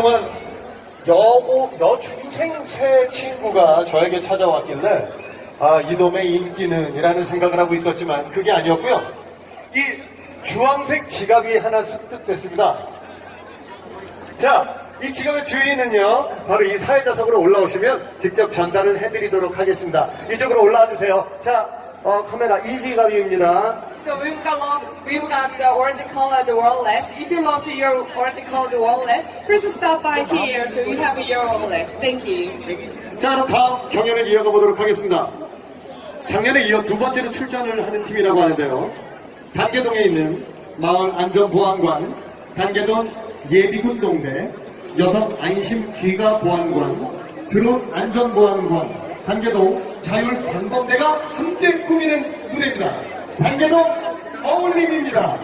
그동안 여고, 여중생 세 친구가 저에게 찾아왔길래, 아, 이놈의 인기는, 이라는 생각을 하고 있었지만, 그게 아니었고요. 이 주황색 지갑이 하나 습득됐습니다. 자, 이 지갑의 주인은요, 바로 이 사회자석으로 올라오시면 직접 전달을 해드리도록 하겠습니다. 이쪽으로 올라와 주세요. 자, 어, 카메라 이 지갑입니다. So we've got lost, we've got the orange color, the wallet. If you lost your orange color, the wallet, please stop by here so you have your wallet. Thank you. 자, 그럼 다음 경연을 이어가 보도록 하겠습니다. 작년에 이어 두 번째로 출전을 하는 팀이라고 하는데요. 단계동에 있는 마을 안전보안관, 단계동 예비군 동대, 여성 안심 귀가 보안관, 드론 안전보안관, 단계동 자율 방범대가 함께 꾸미는 무대입니다. 단계동 어울림입니다.